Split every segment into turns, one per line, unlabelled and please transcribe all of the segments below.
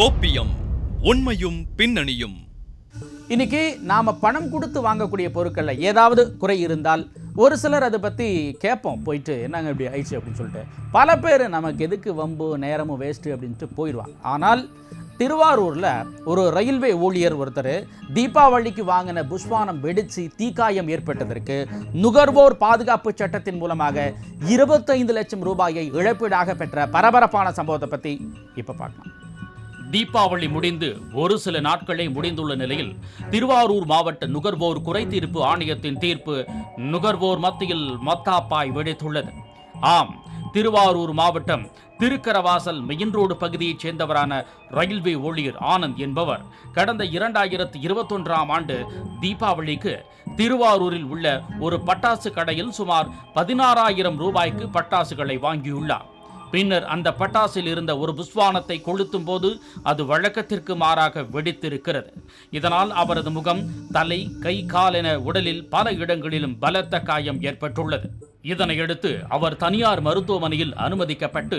கோப்பியம் உண்மையும் பின்னணியும்.
இன்னைக்கு நாம பணம் கொடுத்து வாங்கக்கூடிய பொருட்கள்ல ஏதாவது குறை இருந்தால் ஒரு சிலர் அதை பத்தி கேட்போம். போயிட்டு என்னங்க இப்படி ஆயிடுச்சு அப்படின்னு சொல்லிட்டு. பல பேர் நமக்கு எதுக்கு வம்பு நேரமும் வேஸ்ட்டு அப்படின்ட்டு போயிடுவாங்க. ஆனால் திருவாரூரில் ஒரு ரயில்வே ஊழியர் ஒருத்தர் தீபாவளிக்கு வாங்கின புஷ்வானம் வெடித்து தீக்காயம் ஏற்பட்டதற்கு நுகர்வோர் பாதுகாப்பு சட்டத்தின் மூலமாக இருபத்தைந்து லட்சம் ரூபாயை இழப்பீடாக பெற்ற பரபரப்பான சம்பவத்தை பற்றி இப்போ பார்க்கலாம்.
தீபாவளி முடிந்து ஒரு சில நாட்களே முடிந்துள்ள நிலையில் திருவாரூர் மாவட்ட நுகர்வோர் குறைதீர்ப்பு ஆணையத்தின் தீர்ப்பு நுகர்வோர் மத்தியில் மத்தாப்பாய் வெடித்துள்ளது. ஆம் திருவாரூர் மாவட்டம் திருக்கரவாசல் மெயின் ரோடு பகுதியைச் சேர்ந்தவரான ரயில்வே ஊழியர் ஆனந்த் என்பவர் கடந்த இரண்டாயிரத்து இருபத்தொன்றாம் ஆண்டு தீபாவளிக்கு திருவாரூரில் உள்ள ஒரு பட்டாசு கடையில் சுமார் பதினாறாயிரம் ரூபாய்க்கு பட்டாசுகளை வாங்கியுள்ளார். பின்னர் அந்த பட்டாசில் இருந்த ஒரு புஸ்வானத்தை கொளுத்தும் போது அது வழக்கத்திற்கு மாறாக வெடித்திருக்கிறது. இதனால் அவரது முகம் தலை கை கால் என உடலில் பல இடங்களிலும் பலத்த காயம் ஏற்பட்டுள்ளது. இதனையடுத்து அவர் தனியார் மருத்துவமனையில் அனுமதிக்கப்பட்டு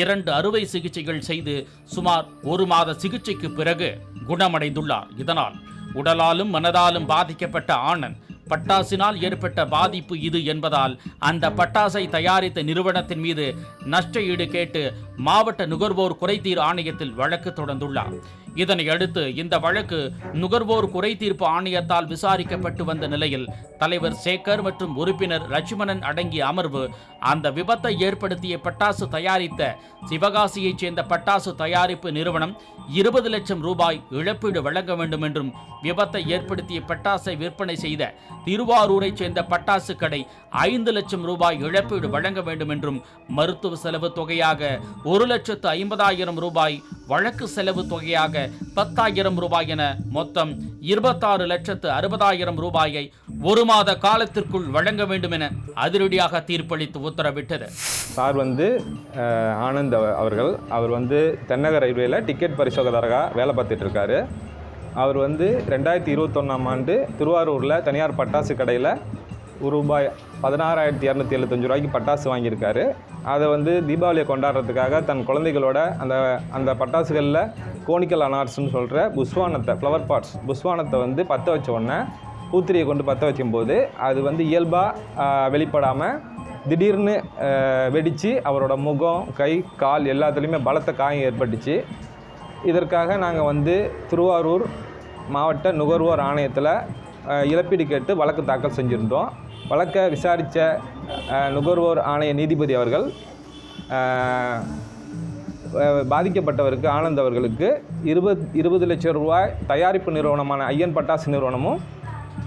இரண்டு அறுவை சிகிச்சைகள் செய்து சுமார் ஒரு மாத சிகிச்சைக்கு பிறகு குணமடைந்துள்ளார். இதனால் உடலாலும் மனதாலும் பாதிக்கப்பட்ட ஆனந்த் பட்டாசினால் ஏற்பட்ட பாதிப்பு இது என்பதால் அந்த பட்டாசை தயாரித்த நிறுவனத்தின் மீது நஷ்ட ஈடு கேட்டு மாவட்ட நுகர்வோர் குறைதீர் ஆணையத்தில் வழக்கு தொடர்ந்துள்ளார். இதனையடுத்து இந்த வழக்கு நுகர்வோர் குறைதீர்ப்பு ஆணையத்தால் விசாரிக்கப்பட்டு வந்த நிலையில் தலைவர் சேகர் மற்றும் உறுப்பினர் லட்சுமணன் அடங்கிய அமர்வு அந்த விபத்தை ஏற்படுத்திய பட்டாசு தயாரித்த சிவகாசியைச் சேர்ந்த பட்டாசு தயாரிப்பு நிறுவனம் இருபது லட்சம் ரூபாய் இழப்பீடு வழங்க வேண்டும் என்றும் விபத்தை ஏற்படுத்திய பட்டாசை விற்பனை செய்த திருவாரூரைச் சேர்ந்த பட்டாசு கடை ஐந்து லட்சம் ரூபாய் இழப்பீடு வழங்க வேண்டும் என்றும் மருத்துவ செலவு தொகையாக ஒரு லட்சத்து ஐம்பதாயிரம் ரூபாய் வழக்கு செலவு தொகையாக பத்தாயிரம் ரூபாய் என மொத்தம் இருபத்தாறு லட்சத்து அறுபதாயிரம் ரூபாயை ஒரு மாத காலத்திற்குள் வழங்க வேண்டும் என அதிரடியாக தீர்ப்பளித்து உத்தரவிட்டது.
சார் வந்து ஆனந்த் அவர்கள் அவர் வந்து தென்னக ரயில்வேல டிக்கெட் பரிசோதகராக வேலை பார்த்துட்டு இருக்காரு அவர் வந்து ரெண்டாயிரத்தி இருபத்தொன்னாம் ஆண்டு திருவாரூரில் தனியார் பட்டாசு கடையில் ஒரு ரூபாய் பதினாறாயிரத்தி இரநூத்தி எழுபத்தஞ்சு ரூபாய்க்கு பட்டாசு வாங்கியிருக்காரு. அதை வந்து தீபாவளியை கொண்டாடுறதுக்காக தன் குழந்தைகளோட அந்த அந்த பட்டாசுகளில் கோனிக்கல் அனார்ஸ்னு சொல்கிற புஸ்வானத்தை ஃப்ளவர் பாட்ஸ் புஸ்வானத்தை வந்து பற்ற வச்ச உடனே பூத்திரியை கொண்டு பற்ற வைக்கும்போது அது வந்து இயல்பாக வெளிப்படாமல் திடீர்னு வெடித்து அவரோட முகம் கை கால் எல்லாத்துலேயுமே பலத்த காயம் ஏற்பட்டுச்சு. இதற்காக நாங்கள் வந்து திருவாரூர் மாவட்ட நுகர்வோர் ஆணையத்தில் இழப்பீடு கேட்டு வழக்கு தாக்கல் செஞ்சுருந்தோம். வழக்கை விசாரித்த நுகர்வோர் ஆணைய நீதிபதி அவர்கள் பாதிக்கப்பட்டவருக்கு ஆனந்த் அவர்களுக்கு இருபது இருபது லட்சம் ரூபாய் தயாரிப்பு நிறுவனமான ஐயன் பட்டாசு நிறுவனமும்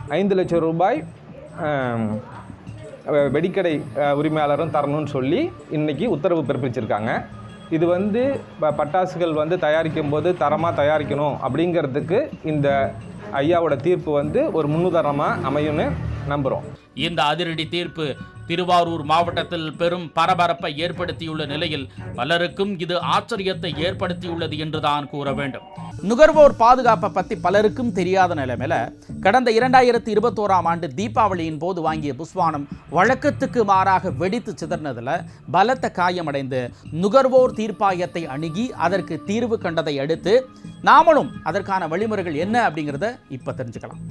ஐந்து லட்சம் ரூபாய் வெடிக்கடை உரிமையாளரும் தரணும்னு சொல்லி இன்றைக்கி உத்தரவு பிறப்பிச்சிருக்காங்க. இது வந்து ப- பட்டாசுகள் வந்து தயாரிக்கும் போது தரமாக தயாரிக்கணும் அப்படிங்கிறதுக்கு இந்த ஐயாவோட தீர்ப்பு வந்து ஒரு முன்னுதாரணமாக அமையும்னு நம்புகிறோம்
இந்த அதிரடி தீர்ப்பு திருவாரூர் மாவட்டத்தில் பெரும் பரபரப்பை ஏற்படுத்தியுள்ள நிலையில் பலருக்கும் இது ஆச்சரியத்தை ஏற்படுத்தியுள்ளது என்றுதான் கூற வேண்டும்.
நுகர்வோர் பாதுகாப்பை பத்தி பலருக்கும் தெரியாத நிலைமையில கடந்த இரண்டாயிரத்தி இருபத்தோராம் ஆண்டு தீபாவளியின் போது வாங்கிய புஸ்வானம் வழக்கத்துக்கு மாறாக வெடித்து சிதறினதில் பலத்த காயமடைந்து நுகர்வோர் தீர்ப்பாயத்தை அணுகி அதற்கு தீர்வு கண்டதை அடுத்து நாமளும் அதற்கான வழிமுறைகள் என்ன அப்படிங்கிறத இப்ப தெரிஞ்சுக்கலாம்.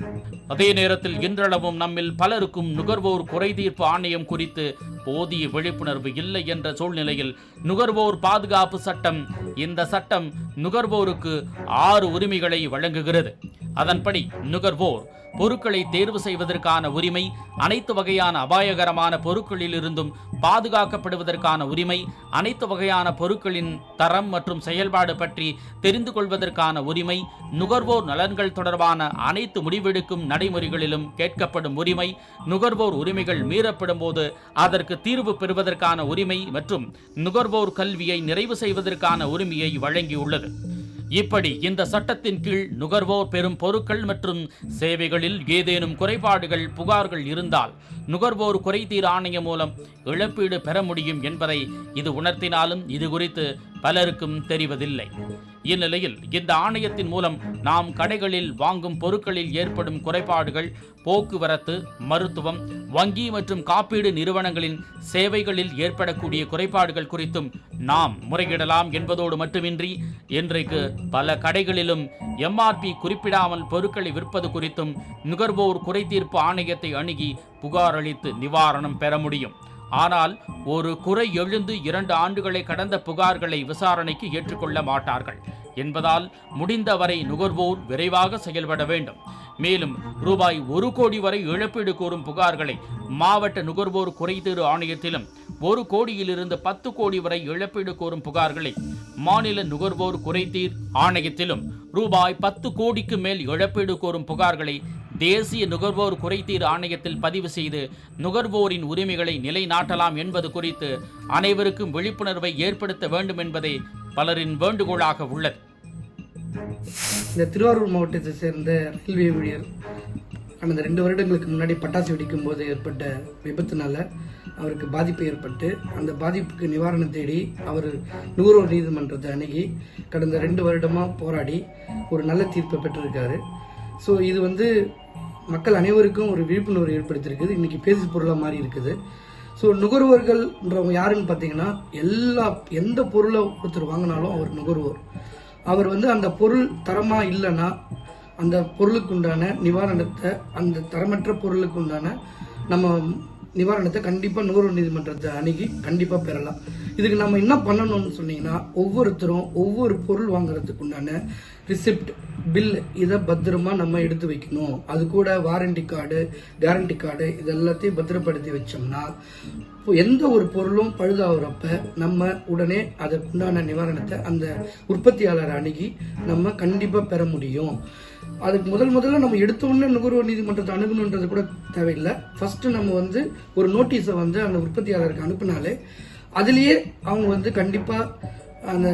அதே நேரத்தில் இன்றளவும் நம்மில் பலருக்கும் நுகர்வோர் குறைதீர்ப்பு ஆணையம் குறித்து போதிய விழிப்புணர்வு இல்லை என்ற சூழ்நிலையில் நுகர்வோர் பாதுகாப்பு சட்டம் இந்த சட்டம் நுகர்வோருக்கு ஆறு உரிமைகளை வழங்குகிறது. அதன்படி நுகர்வோர் பொருட்களை தேர்வு செய்வதற்கான உரிமை அனைத்து வகையான அபாயகரமான பொருட்களிலிருந்தும் பாதுகாக்கப்படுவதற்கான உரிமை அனைத்து வகையான பொருட்களின் தரம் மற்றும் செயல்பாடு பற்றி தெரிந்து கொள்வதற்கான உரிமை நுகர்வோர் நலன்கள் தொடர்பான அனைத்து முடிவெடுக்கும் நடைமுறைகளிலும் கேட்கப்படும் உரிமை நுகர்வோர் உரிமைகள் மீறப்படும் போது அதற்கு தீர்வு பெறுவதற்கான உரிமை மற்றும் நுகர்வோர் கல்வியை நிறைவு செய்வதற்கான உரிமையை வழங்கியுள்ளது. இப்படி இந்த சட்டத்தின் கீழ் நுகர்வோர் பெறும் பொருட்கள் மற்றும் சேவைகளில் ஏதேனும் குறைபாடுகள் புகார்கள் இருந்தால் நுகர்வோர் குறைதீர் ஆணையம் மூலம் இழப்பீடு பெற முடியும் என்பதை இது உணர்த்தினாலும் இது குறித்து பலருக்கும் தெரிவதில்லை. இந்நிலையில் இந்த ஆணையத்தின் மூலம் நாம் கடைகளில் வாங்கும் பொருட்களில் ஏற்படும் குறைபாடுகள் போக்குவரத்து மருத்துவம் வங்கி மற்றும் காப்பீடு நிறுவனங்களின் சேவைகளில் ஏற்படக்கூடிய குறைபாடுகள் குறித்தும் நாம் முறையிடலாம் என்பதோடு மட்டுமின்றி இன்றைக்கு பல கடைகளிலும் எம்ஆர்பி குறிப்பிடாமல் பொருட்களை விற்பது குறித்தும் நுகர்வோர் குறைதீர்ப்பு ஆணையத்தை அணுகி புகார் அளித்து நிவாரணம் பெற முடியும். ஆனால் ஒரு குறை எழுந்து இரண்டு ஆண்டுகளை கடந்த புகார்களை விசாரணைக்கு ஏற்றுக்கொள்ள மாட்டார்கள். என்பதால் முடிந்தவரை நுகர்வோர் விரைவாக செயல்பட வேண்டும். மேலும் ரூபாய் ஒரு கோடி வரை இழப்பீடு கோரும் புகார்களை மாவட்ட நுகர்வோர் குறைதீர் ஆணையத்திலும் ஒரு கோடியிலிருந்து பத்து கோடி வரை இழப்பீடு கோரும் புகார்களை மாநில நுகர்வோர் குறைதீர் ஆணையத்திலும் ரூபாய் பத்து கோடிக்கு மேல் இழப்பீடு கோரும் புகார்களை தேசிய நுகர்வோர் குறைதீர் ஆணையத்தில் பதிவு செய்து நுகர்வோரின் உரிமைகளை நிலைநாட்டலாம் என்பது குறித்து அனைவருக்கும் விழிப்புணர்வை ஏற்படுத்த வேண்டும் என்பதே பலரின் வேண்டுகோளாக உள்ளது.
இந்த திருவாரூர் மாவட்டத்தை சேர்ந்த ரயில்வே ஊழியர் கடந்த ரெண்டு வருடங்களுக்கு முன்னாடி பட்டாசு வெடிக்கும் போது ஏற்பட்ட விபத்துனால அவருக்கு பாதிப்பு ஏற்பட்டு அந்த பாதிப்புக்கு நிவாரணம் தேடி அவர் நுகர்வோர் நீதிமன்றத்தை அணுகி கடந்த ரெண்டு வருடமாக போராடி ஒரு நல்ல தீர்ப்பை பெற்றிருக்காரு. ஸோ இது வந்து மக்கள் அனைவருக்கும் ஒரு விழிப்புணர்வு ஏற்படுத்தியிருக்குது. இன்றைக்கி பேசு பொருளாக மாறி இருக்குது. ஸோ நுகர்வோர்கள்ன்றவங்க யாருன்னு பார்த்தீங்கன்னா எல்லா எந்த பொருளை ஒருத்தர் வாங்கினாலும் அவர் நுகர்வோர். அவர் வந்து அந்த பொருள் தரமாக இல்லைன்னா அந்த பொருளுக்கு உண்டான நிவாரணத்தை அந்த தரமற்ற பொருளுக்கு உண்டான நம்ம நிவாரணத்தை கண்டிப்பாக நுகர்வோர் நீதிமன்றத்தை அணுகி கண்டிப்பாக பெறலாம். இதுக்கு நம்ம என்ன பண்ணணும்னு சொன்னீங்கன்னா ஒவ்வொருத்தரும் ஒவ்வொரு பொருள் வாங்குறதுக்கு உண்டான ரிசிப்ட் பில் இதை பத்திரமா நம்ம எடுத்து வைக்கணும். அது கூட வாரண்டி கார்டு கேரண்டி கார்டு இது எல்லாத்தையும் பத்திரப்படுத்தி வச்சோம்னா எந்த ஒரு பொருளும் பழுதாகிறப்ப நம்ம உடனே அதற்கு உண்டான நிவாரணத்தை அந்த உற்பத்தியாளரை அணுகி நம்ம கண்டிப்பாக பெற முடியும். அதுக்கு முதல் முதல்ல நம்ம எடுத்தோடனே நுகர்வோர் நீதிமன்றத்தை அணுகணுன்றது கூட தேவையில்லை. ஃபஸ்ட்டு நம்ம வந்து ஒரு நோட்டீஸை வந்து அந்த உற்பத்தியாளருக்கு அனுப்புனாலே அதுலேயே அவங்க வந்து கண்டிப்பாக அந்த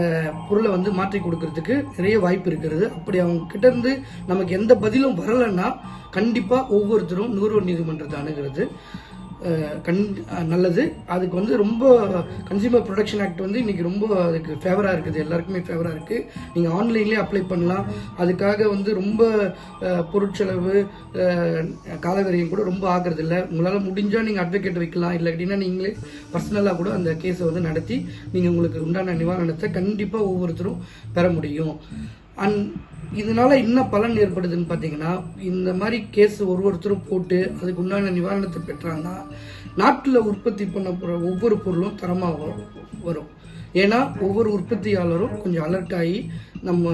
பொருளை வந்து மாற்றி கொடுக்கறதுக்கு நிறைய வாய்ப்பு இருக்கிறது. அப்படி அவங்க கிட்ட இருந்து நமக்கு எந்த பதிலும் வரலைன்னா கண்டிப்பாக ஒவ்வொருத்தரும் நுகர்வோர் நீதிமன்றத்தை அணுகிறது. கண் நல்லது. அதுக்கு வந்து ரொம்ப கன்சியூமர் ப்ரொடக்ஷன் ஆக்ட் வந்து இன்னைக்கு ரொம்ப அதுக்கு ஃபேவராக இருக்குது. எல்லாருக்குமே ஃபேவராக இருக்குது நீங்கள் ஆன்லைன்லேயே அப்ளை பண்ணலாம். அதுக்காக வந்து ரொம்ப பொருட்செலவு காலவரையும் காலவரியம் கூட ரொம்ப ஆகிறது இல்லை உங்களால் முடிஞ்சால் நீங்கள் அட்வொகேட் வைக்கலாம். இல்லை அப்படின்னா நீங்களே பர்சனலாக கூட அந்த கேஸை வந்து நடத்தி நீங்கள் உங்களுக்கு உண்டான நிவாரணத்தை கண்டிப்பாக ஒவ்வொருத்தரும் பெற முடியும். அண்ட் இதனால என்ன பலன் ஏற்படுதுன்னு பார்த்தீங்கன்னா இந்த மாதிரி கேஸ் ஒரு ஒருத்தரும் போட்டு அதுக்கு உண்டான நிவாரணத்தை பெற்றாங்கன்னா நாட்டில் உற்பத்தி பண்ண போகிற ஒவ்வொரு பொருளும் தரமாக வரும். ஏன்னா ஒவ்வொரு உற்பத்தியாளரும் கொஞ்சம் அலர்ட் ஆகி நம்ம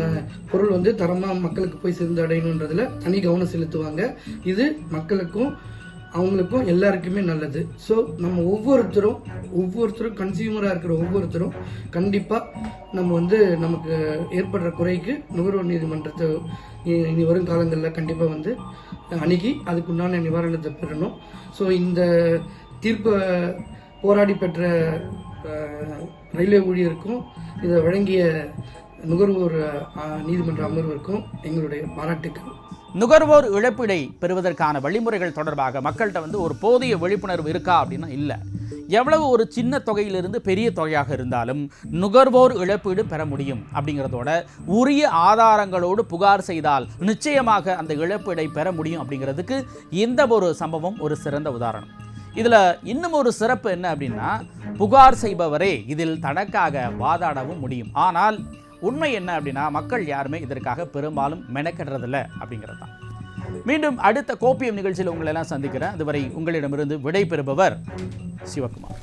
பொருள் வந்து தரமாக மக்களுக்கு போய் சேர்ந்து அடையணுன்றதில் தனி கவனம் செலுத்துவாங்க. இது மக்களுக்கும் அவங்களுக்கும் எல்லாருக்குமே நல்லது. ஸோ நம்ம ஒவ்வொருத்தரும் ஒவ்வொருத்தரும் கன்சியூமராக இருக்கிற ஒவ்வொருத்தரும் கண்டிப்பாக நம்ம வந்து நமக்கு ஏற்படுற குறைக்கு நுகர்வோர் நீதிமன்றத்தை இனி வரும் காலங்களில் கண்டிப்பாக வந்து அணுகி அதுக்குண்டான நிவாரணத்தை பெறணும். ஸோ இந்த தீர்ப்பை போராடி பெற்ற ரயில்வே ஊழியருக்கும் இதை வழங்கிய நுகர்வோர் நீதிமன்ற அமர்விற்கும் எங்களுடைய பாராட்டுக்கள்.
நுகர்வோர் இழப்பீடை பெறுவதற்கான வழிமுறைகள் தொடர்பாக மக்கள்கிட்ட வந்து ஒரு போதிய விழிப்புணர்வு இருக்கா அப்படின்னா இல்லை. எவ்வளவு ஒரு சின்ன தொகையிலிருந்து பெரிய தொகையாக இருந்தாலும் நுகர்வோர் இழப்பீடு பெற முடியும் அப்படிங்கிறதோட உரிய ஆதாரங்களோடு புகார் செய்தால் நிச்சயமாக அந்த இழப்பீடை பெற முடியும் அப்படிங்கிறதுக்கு இந்த ஒரு சம்பவம் ஒரு சிறந்த உதாரணம். இதில் இன்னும் ஒரு சிறப்பு என்ன அப்படின்னா புகார் செய்பவரே இதில் தனக்காக வாதாடவும் முடியும். ஆனால் உண்மை என்ன அப்படின்னா மக்கள் யாருமே இதற்காக பெரும்பாலும் மெனக்கெடுறதில்ல அப்படிங்கிறது தான். மீண்டும் அடுத்த கோப்பியம் நிகழ்ச்சியில் உங்களெல்லாம் சந்திக்கிறேன். அதுவரை உங்களிடமிருந்து விடை பெறுபவர் சிவகுமார்.